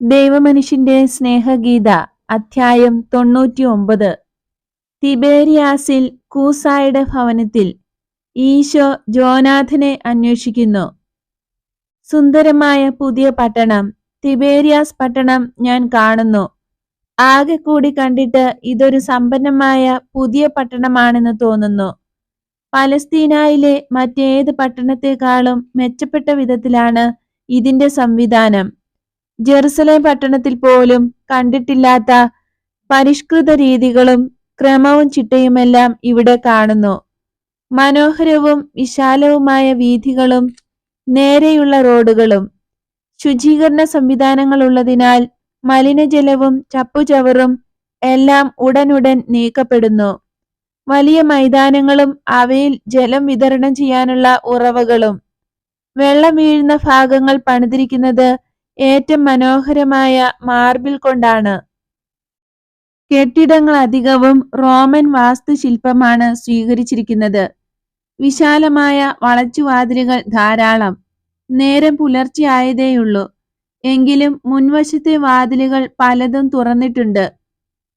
ദൈവമനുഷ്യന്റെ സ്നേഹഗീത അധ്യായം തൊണ്ണൂറ്റി ഒമ്പത് തിബേരിയാസിൽ കൂസായുടെ ഭവനത്തിൽ ഈശോ ജോനാഥനെ അന്വേഷിക്കുന്നു. സുന്ദരമായ പുതിയ പട്ടണം തിബേരിയാസ് പട്ടണം ഞാൻ കാണുന്നു. ആകെ കൂടി കണ്ടിട്ട് ഇതൊരു സമ്പന്നമായ പുതിയ പട്ടണമാണെന്ന് തോന്നുന്നു. പലസ്തീനായിലെ മറ്റേത് പട്ടണത്തെക്കാളും മെച്ചപ്പെട്ട വിധത്തിലാണ് ഇതിന്റെ സംവിധാനം. ജെറുസലേം പട്ടണത്തിൽ പോലും കണ്ടിട്ടില്ലാത്ത പരിഷ്കൃത രീതികളും ക്രമവും ചിട്ടയുമെല്ലാം ഇവിടെ കാണുന്നു. മനോഹരവും വിശാലവുമായ വീഥികളും നേരെയുള്ള റോഡുകളും ശുചീകരണ സംവിധാനങ്ങൾ ഉള്ളതിനാൽ മലിനജലവും ചപ്പുചവറും എല്ലാം ഉടനുടൻ നീക്കപ്പെടുന്നു. വലിയ മൈതാനങ്ങളും അവയിൽ ജലം വിതരണം ചെയ്യാനുള്ള ഉറവകളും വെള്ളം വീഴുന്ന ഭാഗങ്ങൾ പണിതിരിക്കുന്നത് ഏറ്റവും മനോഹരമായ മാർബിൾ കൊണ്ടാണ്. കെട്ടിടങ്ങൾ അധികവും റോമൻ വാസ്തുശില്പമാണ് സ്വീകരിച്ചിരിക്കുന്നത്. വിശാലമായ വളച്ചുവാതിലുകൾ ധാരാളം. നേരം പുലർച്ചെയായതേയുള്ളൂ എങ്കിലും മുൻവശത്തെ വാതിലുകൾ പലതും തുറന്നിട്ടുണ്ട്.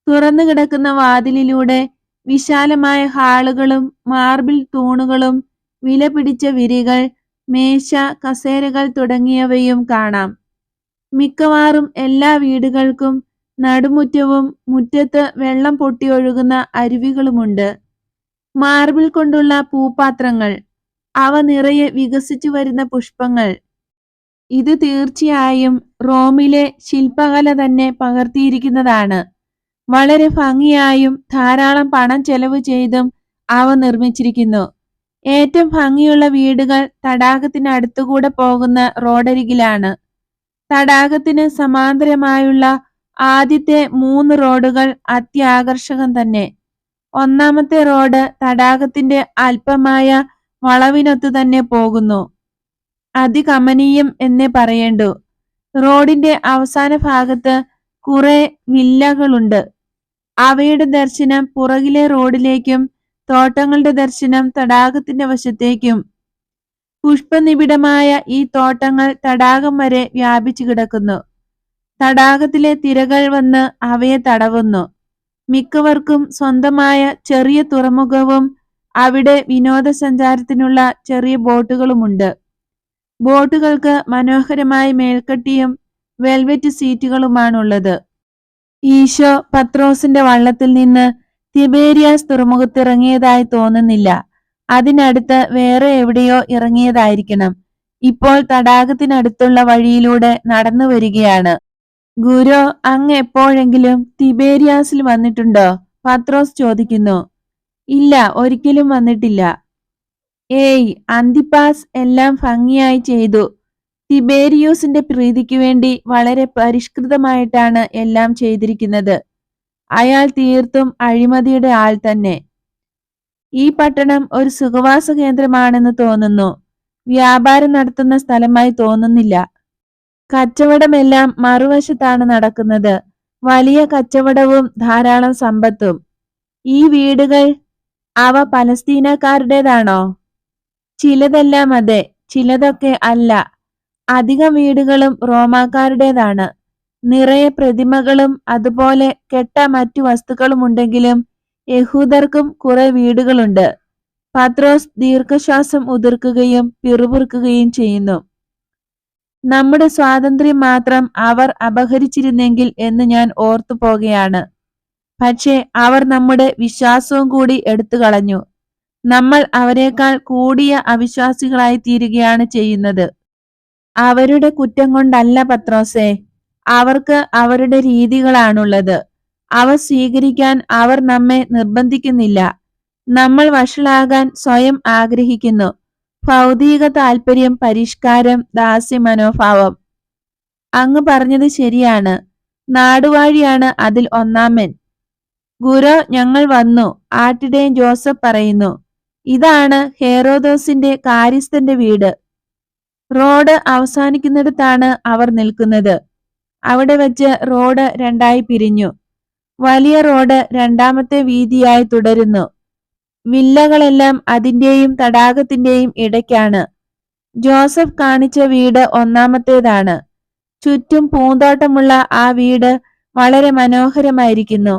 തുറന്നു കിടക്കുന്ന വാതിലിലൂടെ വിശാലമായ ഹാളുകളും മാർബിൾ തൂണുകളും വില പിടിച്ച വിരികൾ മേശ കസേരകൾ തുടങ്ങിയവയും കാണാം. മിക്കവാറും എല്ലാ വീടുകൾക്കും നടുമുറ്റവും മുറ്റത്ത് വെള്ളം പൊട്ടിയൊഴുകുന്ന അരുവികളുമുണ്ട്. മാർബിൾ കൊണ്ടുള്ള പൂപാത്രങ്ങൾ അവ നിറയെ വികസിച്ചു വരുന്ന പുഷ്പങ്ങൾ. ഇത് തീർച്ചയായും റോമിലെ ശില്പകല തന്നെ പകർത്തിയിരിക്കുന്നതാണ്. വളരെ ഭംഗിയായും ധാരാളം പണം ചെലവ് ചെയ്തും അവ നിർമ്മിച്ചിരിക്കുന്നു. ഏറ്റവും ഭംഗിയുള്ള വീടുകൾ തടാകത്തിനടുത്തുകൂടെ പോകുന്ന റോഡരികിലാണ്. തടാകത്തിന് സമാന്തരമായുള്ള ആദ്യത്തെ മൂന്ന് റോഡുകൾ അത്യാകർഷകം തന്നെ. ഒന്നാമത്തെ റോഡ് തടാകത്തിന്റെ അല്പമായ വളവിനൊത്തു തന്നെ പോകുന്നു. അതികമനീയം എന്നേ പറയേണ്ടു. റോഡിന്റെ അവസാന ഭാഗത്ത് കുറെ വില്ലകളുണ്ട്. അവയുടെ ദർശനം പുറകിലെ റോഡിലേക്കും തോട്ടങ്ങളുടെ ദർശനം തടാകത്തിന്റെ വശത്തേക്കും പുഷ്പനിബിഡമായ ഈ തോട്ടങ്ങൾ തടാകം വരെ വ്യാപിച്ചു കിടക്കുന്നു. തടാകത്തിലെ തിരകൾ വന്ന് അവയെ തടവുന്നു. മിക്കവർക്കും സ്വന്തമായ ചെറിയ തുറമുഖവും അവിടെ വിനോദസഞ്ചാരത്തിനുള്ള ചെറിയ ബോട്ടുകളുമുണ്ട്. ബോട്ടുകൾക്ക് മനോഹരമായ മേൽക്കട്ടിയും വെൽവെറ്റ് സീറ്റുകളുമാണുള്ളത്. ഈശോ പത്രോസിന്റെ വള്ളത്തിൽ നിന്ന് തിബേരിയാസ് തുറമുഖത്തിറങ്ങിയതായി തോന്നുന്നില്ല. അതിനടുത്ത് വേറെ എവിടെയോ ഇറങ്ങിയതായിരിക്കണം. ഇപ്പോൾ തടാകത്തിനടുത്തുള്ള വഴിയിലൂടെ നടന്നു വരികയാണ്. ഗുരു അങ്ങ് എപ്പോഴെങ്കിലും തിബേരിയാസിൽ വന്നിട്ടുണ്ടോ? പത്രോസ് ചോദിക്കുന്നു. ഇല്ല ഒരിക്കലും വന്നിട്ടില്ല. ഏയ് അന്തിപ്പാസ് എല്ലാം ഭംഗിയായി ചെയ്തു. തിബേരിയൂസിന്റെ പ്രീതിക്ക് വേണ്ടി വളരെ പരിഷ്കൃതമായിട്ടാണ് എല്ലാം ചെയ്തിരിക്കുന്നത്. അയാൾ തീർത്തും അഴിമതിയുടെ ആൾ തന്നെ. ഈ പട്ടണം ഒരു സുഖവാസ കേന്ദ്രമാണെന്ന് തോന്നുന്നു. വ്യാപാരം നടത്തുന്ന സ്ഥലമായി തോന്നുന്നില്ല. കച്ചവടമെല്ലാം മറുവശത്താണ് നടക്കുന്നത്. വലിയ കച്ചവടവും ധാരാളം സമ്പത്തും. ഈ വീടുകൾ അവ പലസ്തീനക്കാരുടേതാണോ? ചിലതെല്ലാം അതെ ചിലതൊക്കെ അല്ല. അധികം വീടുകളും റോമാക്കാരുടേതാണ്. നിറയെ പ്രതിമകളും അതുപോലെ കെട്ട മറ്റു വസ്തുക്കളുമുണ്ടെങ്കിലും യഹൂദർക്കും കുറെ വീടുകളുണ്ട്. പത്രോസ് ദീർഘശ്വാസം ഉതിർക്കുകയും പിറുപിറുക്കുകയും ചെയ്യുന്നു. നമ്മുടെ സ്വാതന്ത്ര്യം മാത്രം അവർ അപഹരിച്ചിരുന്നെങ്കിൽ എന്ന് ഞാൻ ഓർത്തു പോകുകയാണ് പക്ഷേ അവർ നമ്മുടെ വിശ്വാസവും കൂടി എടുത്തു കളഞ്ഞു. നമ്മൾ അവരെക്കാൾ കൂടിയ അവിശ്വാസികളായി തീരുകയാണ് ചെയ്യുന്നത്. അവരുടെ കുറ്റം കൊണ്ടല്ല പത്രോസേ. അവർക്ക് അവരുടെ രീതികളാണുള്ളത്. അവ സ്വീകരിക്കാൻ അവർ നമ്മെ നിർബന്ധിക്കുന്നില്ല. നമ്മൾ വഷളാകാൻ സ്വയം ആഗ്രഹിക്കുന്നു. ഭൗതിക താല്പര്യം പരിഷ്കാരം ദാസ്യ മനോഭാവം അങ്ങ് പറഞ്ഞത് ശരിയാണ്. നാടുവാഴിയാണ് അതിൽ ഒന്നാമൻ. ഗുരു ഞങ്ങൾ വന്നു. ആട്ടിടയൻ ജോസഫ് പറയുന്നു. ഇതാണ് ഹേറോദോസിന്റെ കാര്യസ്ഥന്റെ വീട്. റോഡ് അവസാനിക്കുന്നിടത്താണ് അവർ നിൽക്കുന്നത്. അവിടെ വെച്ച് റോഡ് രണ്ടായി പിരിഞ്ഞു. വലിയ റോഡ് രണ്ടാമത്തെ വീതിയായി തുടരുന്നു. വില്ലകളെല്ലാം അതിന്റെയും തടാകത്തിന്റെയും ഇടയ്ക്കാണ്. ജോസഫ് കാണിച്ച വീട് ഒന്നാമത്തേതാണ്. ചുറ്റും പൂന്തോട്ടമുള്ള ആ വീട് വളരെ മനോഹരമായിരിക്കുന്നു.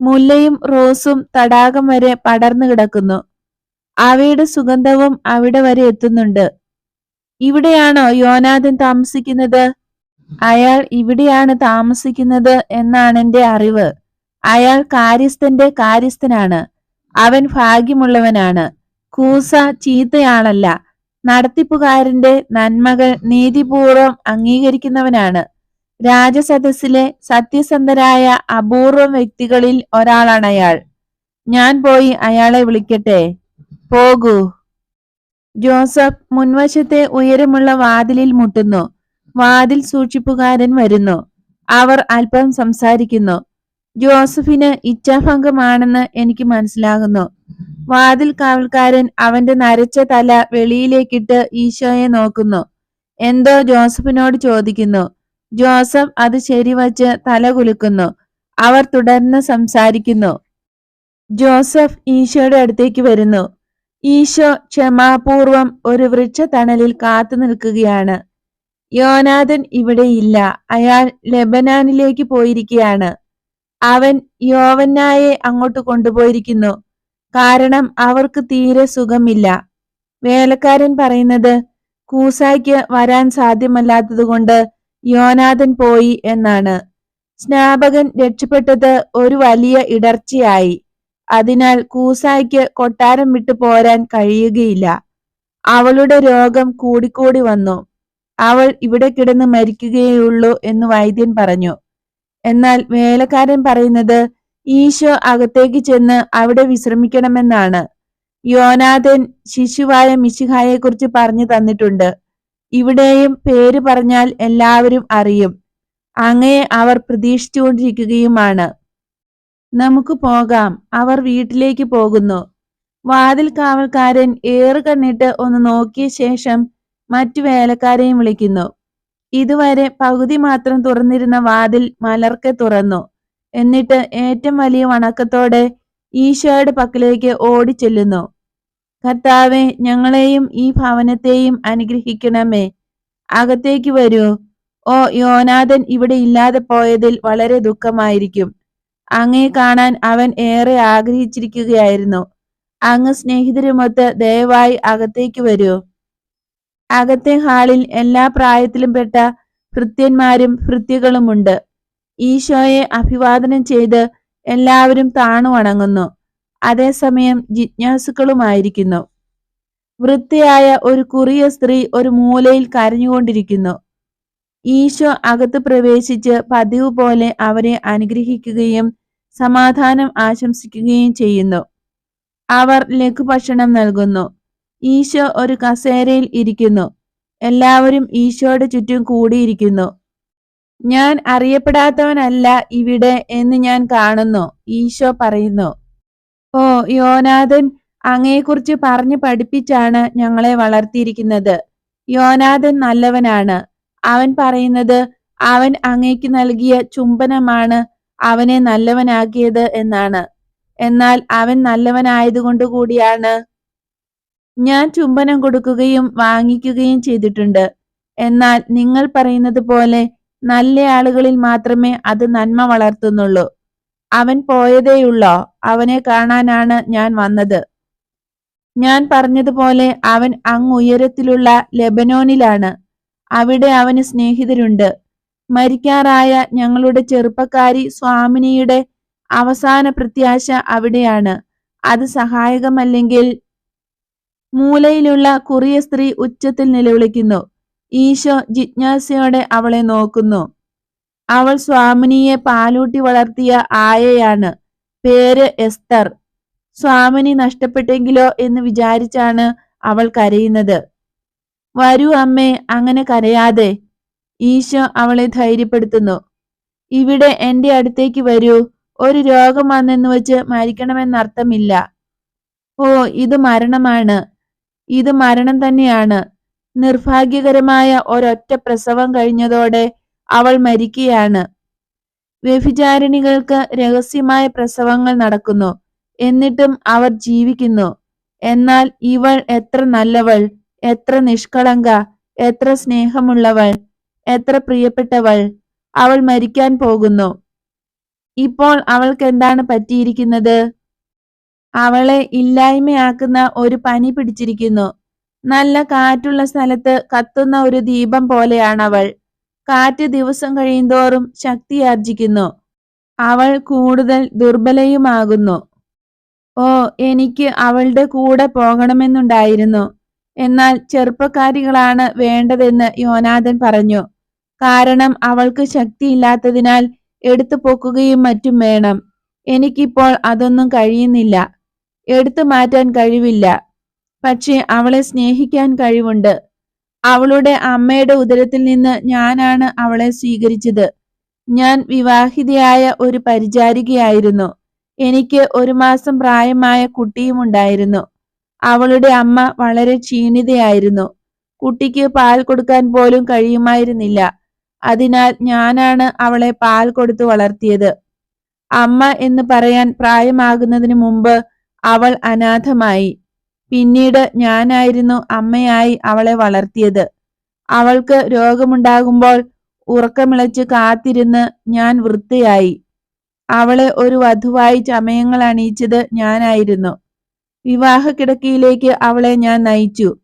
മുല്ലയും റോസും തടാകം വരെ പടർന്നു കിടക്കുന്നു. അവയുടെ സുഗന്ധവും അവിടെ വരെ എത്തുന്നുണ്ട്. ഇവിടെയാണോ യോനാഥൻ താമസിക്കുന്നത്? അയാൾ ഇവിടെയാണ് താമസിക്കുന്നത് എന്നാണ് എന്റെ അറിവ്. അയാൾ കാര്യസ്ഥന്റെ കാര്യസ്ഥനാണ്. അവൻ ഭാഗ്യമുള്ളവനാണ്. കൂസ ചീത്തയാളല്ല. നടത്തിപ്പുകാരന്റെ നന്മകൾ നീതിപൂർവം അംഗീകരിക്കുന്നവനാണ്. രാജസദസ്സിലെ സത്യസന്ധരായ അപൂർവം വ്യക്തികളിൽ ഒരാളാണ് അയാൾ. ഞാൻ പോയി അയാളെ വിളിക്കട്ടെ? പോകൂ. ജോസഫ് മുൻവശത്തെ ഉയരമുള്ള വാതിലിൽ മുട്ടുന്നു. വാതിൽ സൂക്ഷിപ്പുകാരൻ വരുന്നു. അവർ അല്പം സംസാരിക്കുന്നു. ജോസഫിന് ഇച്ഛാഭംഗമാണെന്ന് എനിക്ക് മനസ്സിലാകുന്നു. വാതിൽ കാവൽക്കാരൻ അവന്റെ നരച്ച തല വെളിയിലേക്കിട്ട് ഈശോയെ നോക്കുന്നു. എന്തോ ജോസഫിനോട് ചോദിക്കുന്നു. ജോസഫ് അത് ശരിവച്ച് തല കുലുക്കുന്നു. അവർ തുടർന്ന് സംസാരിക്കുന്നു. ജോസഫ് ഈശോയുടെ അടുത്തേക്ക് വരുന്നു. ഈശോ ക്ഷമാപൂർവം ഒരു വൃക്ഷത്തണലിൽ കാത്തു നിൽക്കുകയാണ്. യോനാഥൻ ഇവിടെയില്ല അയാൾ ലെബനാനിലേക്ക് പോയിരിക്കുകയാണ്. അവൻ യോവന്നായെ അങ്ങോട്ട് കൊണ്ടുപോയിരിക്കുന്നു. കാരണം അവർക്ക് തീരെ സുഖമില്ല. വേലക്കാരൻ പറയുന്നത് കൂസായ്ക്ക് വരാൻ സാധ്യമല്ലാത്തതുകൊണ്ട് യോനാഥൻ പോയി എന്നാണ്. സ്നാപകൻ രക്ഷപ്പെട്ടത് ഒരു വലിയ ഇടർച്ചയായി. അതിനാൽ കൂസായ്ക്ക് കൊട്ടാരം വിട്ടു പോരാൻ കഴിയുകയില്ല. അവളുടെ രോഗം കൂടിക്കൂടി വന്നു. അവൾ ഇവിടെ കിടന്ന് മരിക്കുകയുള്ളൂ എന്ന് വൈദ്യൻ പറഞ്ഞു. എന്നാൽ വേലക്കാരൻ പറയുന്നത് ഈശോ അകത്തേക്ക് ചെന്ന് അവിടെ വിശ്രമിക്കണമെന്നാണ്. യോനാഥൻ ശിശുവായ മിശിഹായെ കുറിച്ച് പറഞ്ഞു തന്നിട്ടുണ്ട്. ഇവിടെയും പേര് പറഞ്ഞാൽ എല്ലാവരും അറിയും. അങ്ങയെ അവർ പ്രതീക്ഷിച്ചുകൊണ്ടിരിക്കുകയുമാണ്. നമുക്ക് പോകാം. അവർ വീട്ടിലേക്ക് പോകുന്നു. വാതിൽ കാവൽക്കാരൻ ഏറ് കണ്ണിട്ട് ഒന്ന് നോക്കിയ ശേഷം മറ്റു വേലക്കാരെയും വിളിക്കുന്നു. ഇതുവരെ പകുതി മാത്രം തുറന്നിരുന്ന വാതിൽ മലർക്കെ തുറന്നു. എന്നിട്ട് ഏറ്റവും വലിയ വണക്കത്തോടെ ഈശോയുടെ പക്കലേക്ക് ഓടിച്ചെല്ലുന്നു. കർത്താവെ ഞങ്ങളെയും ഈ ഭവനത്തെയും അനുഗ്രഹിക്കണമേ. അകത്തേക്ക് വരൂ. ഓ യോനാഥൻ ഇവിടെ ഇല്ലാതെ പോയതിൽ വളരെ ദുഃഖമായിരിക്കും. അങ്ങയെ കാണാൻ അവൻ ഏറെ ആഗ്രഹിച്ചിരിക്കുകയായിരുന്നു. അങ്ങ് സ്നേഹിതരുമൊത്ത് ദയവായി അകത്തേക്ക് വരൂ. അകത്തെ ഹാളിൽ എല്ലാ പ്രായത്തിലും പെട്ട ഭൃത്യന്മാരും ഭൃത്യകളുമുണ്ട്. ഈശോയെ അഭിവാദനം ചെയ്ത് എല്ലാവരും താണു വണങ്ങുന്നു അതേസമയം ജിജ്ഞാസുക്കളുമായിരിക്കുന്നു. വൃത്തിയായ ഒരു കുറിയ സ്ത്രീ ഒരു മൂലയിൽ കരഞ്ഞുകൊണ്ടിരിക്കുന്നു. ഈശോ അകത്ത് പ്രവേശിച്ച് പതിവ് പോലെ അവരെ അനുഗ്രഹിക്കുകയും സമാധാനം ആശംസിക്കുകയും ചെയ്യുന്നു. അവർ ലഘുഭക്ഷണം നൽകുന്നു. ഈശോ ഒരു കസേരയിൽ ഇരിക്കുന്നു. എല്ലാവരും ഈശോയുടെ ചുറ്റും കൂടിയിരിക്കുന്നു. ഞാൻ അറിയപ്പെടാത്തവനല്ല ഇവിടെ എന്ന് ഞാൻ കാണുന്നു ഈശോ പറയുന്നു. ഓ യോനാഥൻ അങ്ങയെക്കുറിച്ച് പറഞ്ഞു പഠിപ്പിച്ചാണ് ഞങ്ങളെ വളർത്തിയിരിക്കുന്നത്. യോനാഥൻ നല്ലവനാണ്. അവൻ പറയുന്നത് അവൻ അങ്ങേക്ക് നൽകിയ ചുംബനമാണ് അവനെ നല്ലവനാക്കിയത് എന്നാണ്. എന്നാൽ അവൻ നല്ലവനായതുകൊണ്ട് കൂടിയാണ് ഞാൻ ചുംബനം കൊടുക്കുകയും വാങ്ങിക്കുകയും ചെയ്തിട്ടുണ്ട്. എന്നാൽ നിങ്ങൾ പറയുന്നത് പോലെ നല്ല ആളുകളിൽ മാത്രമേ അത് നന്മ വളർത്തുന്നുള്ളൂ. അവൻ പോയതേയുള്ളോ? അവനെ കാണാനാണ് ഞാൻ വന്നത്. ഞാൻ പറഞ്ഞതുപോലെ അവൻ അങ്ങുയരത്തിലുള്ള ലെബനോനിലാണ്. അവിടെ അവന് സ്നേഹിതരുണ്ട്. മരിക്കാറായ ഞങ്ങളുടെ ചെറുപ്പക്കാരി സ്വാമിനിയുടെ അവസാന പ്രത്യാശ അവിടെയാണ്. അത് സഹായകമല്ലെങ്കിൽ മൂലയിലുള്ള കുറിയ സ്ത്രീ ഉച്ചത്തിൽ നിലവിളിക്കുന്നു. ഈശോ ജിജ്ഞാസയോടെ അവളെ നോക്കുന്നു. അവൾ സ്വാമിനിയെ പാലൂട്ടി വളർത്തിയ ആയയാണ്. പേര് എസ്തർ. സ്വാമിനി നഷ്ടപ്പെട്ടെങ്കിലോ എന്ന് വിചാരിച്ചാണ് അവൾ കരയുന്നത്. വരൂ അമ്മേ അങ്ങനെ കരയാതെ. ഈശോ അവളെ ധൈര്യപ്പെടുത്തുന്നു. ഇവിടെ എന്റെ അടുത്തേക്ക് വരൂ. ഒരു രോഗം വന്നെന്ന് വെച്ച് മരിക്കണമെന്നർത്ഥമില്ല. ഓ ഇത് മരണമാണ്. ഇത് മരണം തന്നെയാണ്. നിർഭാഗ്യകരമായ ഒരൊറ്റ പ്രസവം കഴിഞ്ഞതോടെ അവൾ മരിക്കുകയാണ്. വ്യഭിചാരിണികൾക്ക് രഹസ്യമായ പ്രസവങ്ങൾ നടക്കുന്നു. എന്നിട്ടും അവർ ജീവിക്കുന്നു. എന്നാൽ ഇവൾ എത്ര നല്ലവൾ എത്ര നിഷ്കളങ്ക എത്ര സ്നേഹമുള്ളവൾ എത്ര പ്രിയപ്പെട്ടവൾ. അവൾ മരിക്കാൻ പോകുന്നു. ഇപ്പോൾ അവൾക്ക് എന്താണ് പറ്റിയിരിക്കുന്നത്? അവളെ ഇല്ലായ്മയാക്കുന്ന ഒരു പനി പിടിച്ചിരിക്കുന്നു. നല്ല കാറ്റുള്ള സ്ഥലത്ത് കത്തുന്ന ഒരു ദീപം പോലെയാണവൾ. കാറ്റ് ദിവസം കഴിയുന്തോറും ശക്തിയാർജിക്കുന്നു. അവൾ കൂടുതൽ ദുർബലയുമാകുന്നു. ഓ എനിക്ക് അവളുടെ കൂടെ പോകണമെന്നുണ്ടായിരുന്നു. എന്നാൽ ചെറുപ്പക്കാരികളാണ് വേണ്ടതെന്ന് യോനാഥൻ പറഞ്ഞു. കാരണം അവൾക്ക് ശക്തിയില്ലാത്തതിനാൽ എടുത്തു പൊക്കുകയും മറ്റും വേണം. എനിക്കിപ്പോൾ അതൊന്നും കഴിയുന്നില്ല. എടുത്തു മാറ്റാൻ കഴിവില്ല. പക്ഷേ അവളെ സ്നേഹിക്കാൻ കഴിവുണ്ട്. അവളുടെ അമ്മയുടെ ഉദരത്തിൽ നിന്ന് ഞാനാണ് അവളെ സ്വീകരിച്ചത്. ഞാൻ വിവാഹിതയായ ഒരു പരിചാരികയായിരുന്നു. എനിക്ക് ഒരു മാസം പ്രായമായ കുട്ടിയുമുണ്ടായിരുന്നു അവളുടെ അമ്മ വളരെ ക്ഷീണിതയായിരുന്നു. കുട്ടിക്ക് പാൽ കൊടുക്കാൻ പോലും കഴിയുമായിരുന്നില്ല. അതിനാൽ ഞാനാണ് അവളെ പാൽ കൊടുത്തു വളർത്തിയത്. അമ്മ എന്ന് പറയാൻ പ്രായമാകുന്നതിന് മുമ്പ് അവൾ അനാഥമായി. പിന്നീട് ഞാനായിരുന്നു അമ്മയായി അവളെ വളർത്തിയത്. അവൾക്ക് രോഗമുണ്ടാകുമ്പോൾ ഉറക്കമിളച്ച് കാത്തിരുന്ന് ഞാൻ വൃത്തിയായി അവളെ ഒരു വധുവായി ചമയങ്ങൾ അണിയിച്ചത് ഞാനായിരുന്നു. വിവാഹ കിടക്കിയിലേക്ക് അവളെ ഞാൻ നയിച്ചു.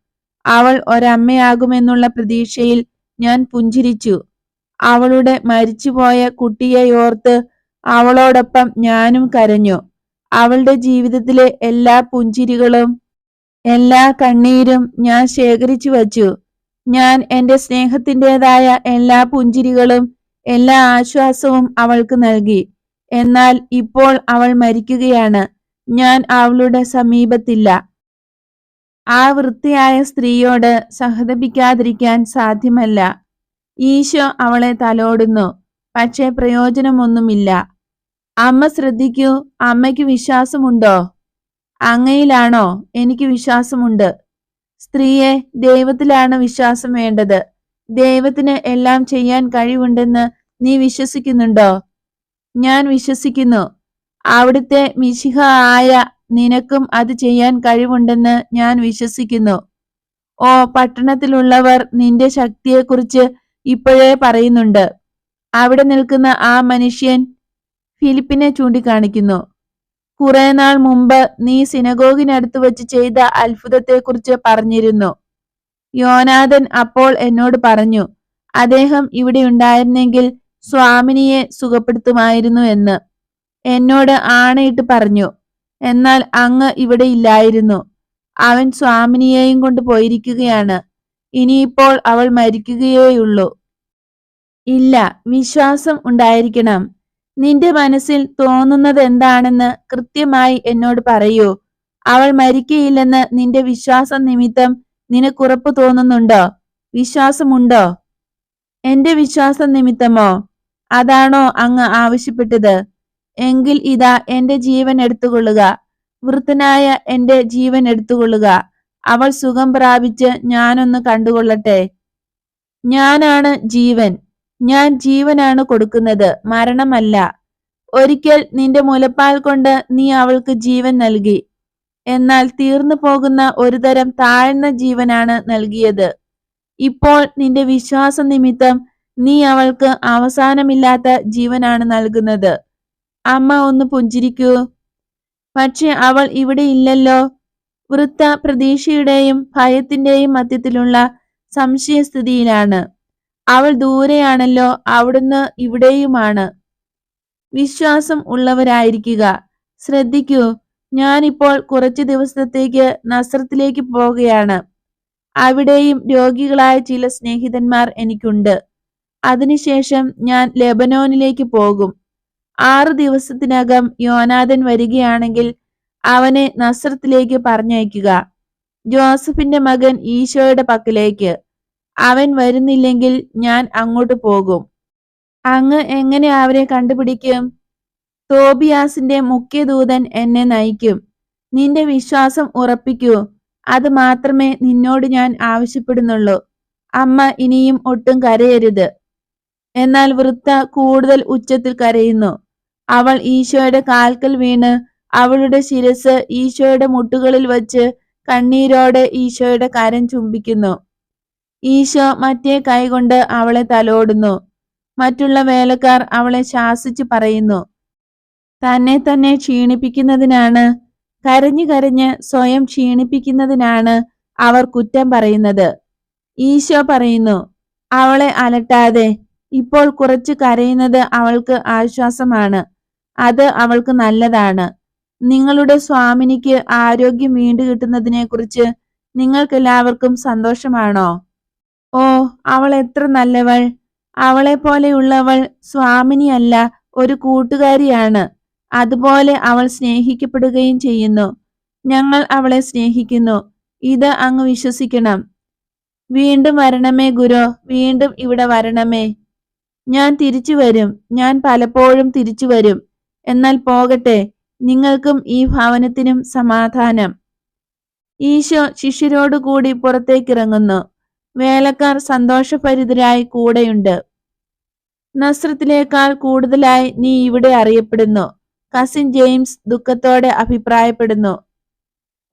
അവൾ ഒരമ്മയാകുമെന്നുള്ള പ്രതീക്ഷയിൽ ഞാൻ പുഞ്ചിരിച്ചു. അവളുടെ മരിച്ചുപോയ കുട്ടിയെയോർത്ത് അവളോടൊപ്പം ഞാനും കരഞ്ഞു. അവളുടെ ജീവിതത്തിലെ എല്ലാ പുഞ്ചിരികളും എല്ലാ കണ്ണീരും ഞാൻ ശേഖരിച്ചു വച്ചു. ഞാൻ എന്റെ സ്നേഹത്തിന്റെതായ എല്ലാ പുഞ്ചിരികളും എല്ലാ ആശ്വാസവും അവൾക്ക് നൽകി. എന്നാൽ ഇപ്പോൾ അവൾ മരിക്കുകയാണ്. ഞാൻ അവളുടെ സമീപത്തില്ല. ആ വൃത്തിയായ സ്ത്രീയോട് സഹതപിക്കാതിരിക്കാൻ സാധ്യമല്ല. ഈശോ അവളെ തലോടുന്നു. പക്ഷേ പ്രയോജനമൊന്നുമില്ല. അമ്മ ശ്രദ്ധിക്കൂ അമ്മയ്ക്ക് വിശ്വാസമുണ്ടോ? അങ്ങയിലാണോ? എനിക്ക് വിശ്വാസമുണ്ട്. സ്ത്രീയെ ദൈവത്തിലാണ് വിശ്വാസം വേണ്ടത്. ദൈവത്തിന് എല്ലാം ചെയ്യാൻ കഴിവുണ്ടെന്ന് നീ വിശ്വസിക്കുന്നുണ്ടോ? ഞാൻ വിശ്വസിക്കുന്നു. അവിടുത്തെ മിശിഹ ആയ നിനക്കും അത് ചെയ്യാൻ കഴിവുണ്ടെന്ന് ഞാൻ വിശ്വസിക്കുന്നു. ഓ പട്ടണത്തിലുള്ളവർ നിന്റെ ശക്തിയെക്കുറിച്ച് ഇപ്പോഴേ പറയുന്നുണ്ട്. അവിടെ നിൽക്കുന്ന ആ മനുഷ്യൻ ഫിലിപ്പിനെ ചൂണ്ടിക്കാണിക്കുന്നു. കുറെ നാൾ മുമ്പ് നീ സിനഗോഗിനടുത്ത് വെച്ച് ചെയ്ത അത്ഭുതത്തെക്കുറിച്ച് പറഞ്ഞിരുന്നു. യോനാഥൻ അപ്പോൾ എന്നോട് പറഞ്ഞു അദ്ദേഹം ഇവിടെ ഉണ്ടായിരുന്നെങ്കിൽ സ്വാമിനിയെ സുഖപ്പെടുത്തുമായിരുന്നു എന്ന്. എന്നോട് ആണയിട്ട് പറഞ്ഞു എന്നാൽ അങ്ങ് ഇവിടെ ഇല്ലായിരുന്നു. അവൻ സ്വാമിനിയെയും കൊണ്ട് പോയിരിക്കുകയാണ്. ഇനിയിപ്പോൾ അവൾ മരിക്കുകയേയുള്ളൂ. ഇല്ല വിശ്വാസം ഉണ്ടായിരിക്കണം. നിന്റെ മനസ്സിൽ തോന്നുന്നത് എന്താണെന്ന് കൃത്യമായി എന്നോട് പറയൂ. അവൾ മരിക്കയില്ലെന്ന് നിന്റെ വിശ്വാസ നിമിത്തം നിനക്കുറപ്പ് തോന്നുന്നുണ്ടോ? വിശ്വാസമുണ്ടോ? എന്റെ വിശ്വാസ നിമിത്തമോ? അതാണോ അങ്ങ് ആവശ്യപ്പെട്ടത്? എങ്കിൽ ഇതാ എന്റെ ജീവൻ എടുത്തുകൊള്ളുക. വൃത്തനായ എന്റെ ജീവൻ എടുത്തുകൊള്ളുക. അവൾ സുഖം പ്രാപിച്ച് ഞാനൊന്ന് കണ്ടുകൊള്ളട്ടെ. ഞാനാണ് ജീവൻ. ഞാൻ ജീവനാണ് കൊടുക്കുന്നത് മരണമല്ല. ഒരിക്കൽ നിന്റെ മുലപ്പാൽ കൊണ്ട് നീ അവൾക്ക് ജീവൻ നൽകി. എന്നാൽ തീർന്നു പോകുന്ന ഒരുതരം താഴ്ന്ന ജീവനാണ് നൽകിയത്. ഇപ്പോൾ നിന്റെ വിശ്വാസ നിമിത്തം നീ അവൾക്ക് അവസാനമില്ലാത്ത ജീവനാണ് നൽകുന്നത്. അമ്മ ഒന്ന് പുഞ്ചിരിക്കൂ. പക്ഷെ അവൾ ഇവിടെ ഇല്ലല്ലോ. വൃത്ത പ്രതീക്ഷയുടെയും ഭയത്തിന്റെയും മധ്യത്തിലുള്ള സംശയസ്ഥിതിയിലാണ്. അവൾ ദൂരെയാണല്ലോ അവിടുന്ന് ഇവിടെയുമാണ്. വിശ്വാസം ഉള്ളവരായിരിക്കുക. ശ്രദ്ധിക്കൂ ഞാനിപ്പോൾ കുറച്ചു ദിവസത്തേക്ക് നസ്രത്തിലേക്ക് പോവുകയാണ്. അവിടെയും രോഗികളായ ചില സ്നേഹിതന്മാർ എനിക്കുണ്ട്. അതിനുശേഷം ഞാൻ ലെബനോനിലേക്ക് പോകും. ആറു ദിവസത്തിനകം യോനാഥൻ വരികയാണെങ്കിൽ അവനെ നസ്രത്തിലേക്ക് പറഞ്ഞയക്കുക. ജോസഫിന്റെ മകൻ ഈശോയുടെ പക്കലേക്ക്. അവൻ വരുന്നില്ലെങ്കിൽ ഞാൻ അങ്ങോട്ട് പോകും. അങ്ങ് എങ്ങനെ അവരെ കണ്ടുപിടിക്കും? തോബിയാസിന്റെ മുഖ്യദൂതൻ എന്നെ നയിക്കും. നിന്റെ വിശ്വാസം ഉറപ്പിക്കൂ. അത് മാത്രമേ നിന്നോട് ഞാൻ ആവശ്യപ്പെടുന്നുള്ളൂ. അമ്മ ഇനിയും ഒട്ടും കരയരുത്. എന്നാൽ വൃത്ത കൂടുതൽ ഉച്ചത്തിൽ കരയുന്നു. അവൾ ഈശോയുടെ കാൽക്കൽ വീണ് അവളുടെ ശിരസ് ഈശോയുടെ മുട്ടുകളിൽ വച്ച് കണ്ണീരോടെ ഈശോയുടെ കരം ചുംബിക്കുന്നു. ഈശോ മറ്റേ കൈകൊണ്ട് അവളെ തലോടുന്നു. മറ്റുള്ള വേലക്കാർ അവളെ ശാസിച്ചു പറയുന്നു. തന്നെ തന്നെ ക്ഷീണിപ്പിക്കുന്നതിനാണ് കരഞ്ഞു കരഞ്ഞ് സ്വയം ക്ഷീണിപ്പിക്കുന്നതിനാണ് അവർ കുറ്റം പറയുന്നത്. ഈശോ പറയുന്നു അവളെ അലട്ടാതെ ഇപ്പോൾ കുറച്ച് കരയുന്നത് അവൾക്ക് ആശ്വാസമാണ്. അത് അവൾക്ക് നല്ലതാണ്. നിങ്ങളുടെ സ്വാമിനിക്ക് ആരോഗ്യം വീണ്ടുകിട്ടുന്നതിനെക്കുറിച്ച് കുറിച്ച് നിങ്ങൾക്കെല്ലാവർക്കും സന്തോഷമാണോ? ഓ അവൾ എത്ര നല്ലവൾ. അവളെ പോലെയുള്ളവൾ സ്വാമിനിയല്ല ഒരു കൂട്ടുകാരിയാണ്. അതുപോലെ അവൾ സ്നേഹിക്കപ്പെടുകയും ചെയ്യുന്നു. ഞങ്ങൾ അവളെ സ്നേഹിക്കുന്നു. ഇത് അങ്ങ് വിശ്വസിക്കണം. വീണ്ടും വരണമേ ഗുരു വീണ്ടും ഇവിടെ വരണമേ. ഞാൻ തിരിച്ചു വരും ഞാൻ പലപ്പോഴും തിരിച്ചു വരും. എന്നാൽ പോകട്ടെ നിങ്ങൾക്കും ഈ ഭവനത്തിനും സമാധാനം. ഈശോ ശിഷ്യരോടുകൂടി പുറത്തേക്കിറങ്ങുന്നു. വേലക്കാർ സന്തോഷഭരിതരായി കൂടെയുണ്ട്. നസ്രത്തിലേക്കാൾ കൂടുതലായി നീ ഇവിടെ അറിയപ്പെടുന്നു. കസിൻ ജെയിംസ് ദുഃഖത്തോടെ അഭിപ്രായപ്പെടുന്നു.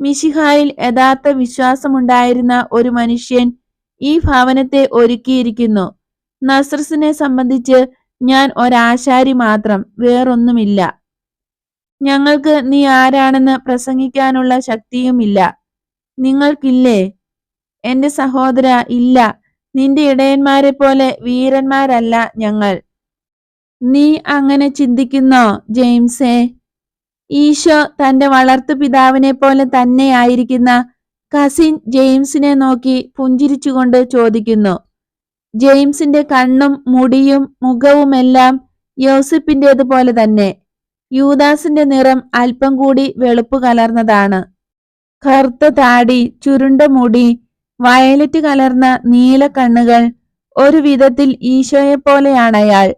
മിഷിഹായിൽ യഥാർത്ഥ വിശ്വാസമുണ്ടായിരുന്ന ഒരു മനുഷ്യൻ ഈ ഭവനത്തെ ഒരുക്കിയിരിക്കുന്നു. നസ്രസിനെ സംബന്ധിച്ച് ഞാൻ ഒരാശാരി മാത്രം വേറൊന്നുമില്ല. ഞങ്ങൾക്ക് നീ ആരാണെന്ന് പ്രസംഗിക്കാനുള്ള ശക്തിയുമില്ല. നിങ്ങൾക്കില്ലേ? എന്റെ സഹോദര ഇല്ല. നിന്റെ ഇടയന്മാരെ പോലെ വീരന്മാരല്ല ഞങ്ങൾ. നീ അങ്ങനെ ചിന്തിക്കുന്നോ ജെയിംസേ? ഈശോ തന്റെ വളർത്തു പിതാവിനെ പോലെ തന്നെയായിരിക്കുന്ന കസിൻ ജെയിംസിനെ നോക്കി പുഞ്ചിരിച്ചുകൊണ്ട് ചോദിക്കുന്നു. ജെയിംസിന്റെ കണ്ണും മുടിയും മുഖവുമെല്ലാം യോസിപ്പിന്റേതുപോലെ തന്നെ. യൂദാസിന്റെ നിറം അല്പം കൂടി വെളുപ്പ് കലർന്നതാണ് കറുത്ത താടി ചുരുണ്ട മുടി വയലറ്റ് കലർന്ന നീല കണ്ണുകൾ ഒരു വിധത്തിൽ ഈശോയെപ്പോലെയാണ് അയാൾ.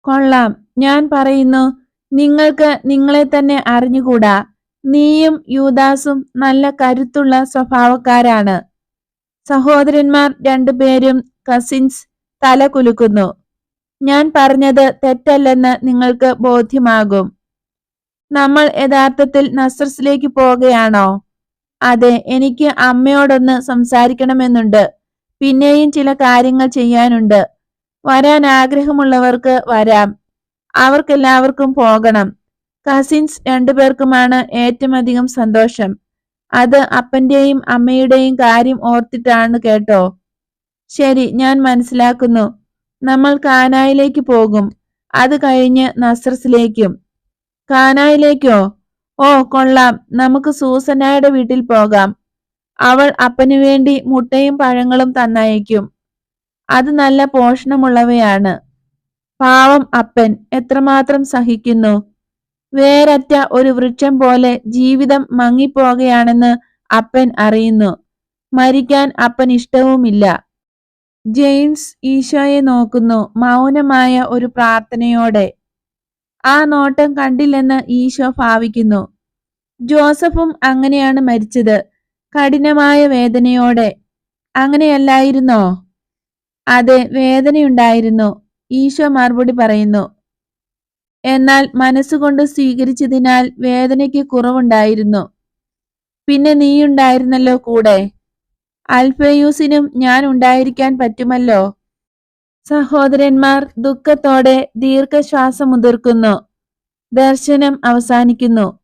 കൊള്ളാം ഞാൻ പറയുന്നു നിങ്ങൾക്ക് നിങ്ങളെ തന്നെ അറിഞ്ഞുകൂടാ. നീയും യൂദാസും നല്ല കരുത്തുള്ള സ്വഭാവക്കാരാണ്. സഹോദരന്മാർ രണ്ടുപേരും കസിൻസ് തല കുലുക്കുന്നു. ഞാൻ പറഞ്ഞത് തെറ്റല്ലെന്ന് നിങ്ങൾക്ക് ബോധ്യമാകും. നമ്മൾ യഥാർത്ഥത്തിൽ നസ്രസിലേക്ക് പോവുകയാണോ? അതെ എനിക്ക് അമ്മയോടൊന്ന് സംസാരിക്കണമെന്നുണ്ട്. പിന്നെയും ചില കാര്യങ്ങൾ ചെയ്യാനുണ്ട്. വരാൻ ആഗ്രഹമുള്ളവർക്ക് വരാം. അവർക്കെല്ലാവർക്കും പോകണം. കസിൻസ് രണ്ടുപേർക്കുമാണ് ഏറ്റവും അധികം സന്തോഷം. അത് അപ്പന്റെയും അമ്മയുടെയും കാര്യം ഓർത്തിട്ടാണ് കേട്ടോ. ശരി ഞാൻ മനസ്സിലാക്കുന്നു. നമ്മൾ കാനായിലേക്ക് പോകും. അത് കഴിഞ്ഞ് നസ്രസിലേക്കും. കാനായിലേക്കോ? ഓ കൊള്ളാം. നമുക്ക് സൂസനായുടെ വീട്ടിൽ പോകാം. അവൾ അപ്പനു വേണ്ടി മുട്ടയും പഴങ്ങളും തന്നയക്കും. അത് നല്ല പോഷണമുള്ളവയാണ്. പാവം അപ്പൻ എത്രമാത്രം സഹിക്കുന്നു. വേരറ്റ ഒരു വൃക്ഷം പോലെ ജീവിതം മങ്ങിപ്പോകുകയാണെന്ന് അപ്പൻ അറിയുന്നു. മരിക്കാൻ അപ്പൻ ഇഷ്ടവുമില്ല. ജെയിംസ് ഈശോയെ നോക്കുന്നു മൗനമായ ഒരു പ്രാർത്ഥനയോടെ. ആ നോട്ടം കണ്ടില്ലെന്ന് ഈശോ ഭാവിക്കുന്നു. ജോസഫും അങ്ങനെയാണ് മരിച്ചത്. കഠിനമായ വേദനയോടെ. അങ്ങനെയല്ലായിരുന്നോ? അതെ വേദനയുണ്ടായിരുന്നു. ഈശോ മറുപടി പറയുന്നു. എന്നാൽ മനസ്സുകൊണ്ട് സ്വീകരിച്ചതിനാൽ വേദനയ്ക്ക് കുറവുണ്ടായിരുന്നു. പിന്നെ നീയുണ്ടായിരുന്നല്ലോ കൂടെ. അൽഫയൂസിനും ഞാൻ ഉണ്ടായിരിക്കാൻ പറ്റുമല്ലോ? സഹോദരന്മാർ ദുഃഖത്തോടെ ദീർഘശ്വാസം മുതിർക്കുന്നു. ദർശനം അവസാനിക്കുന്നു.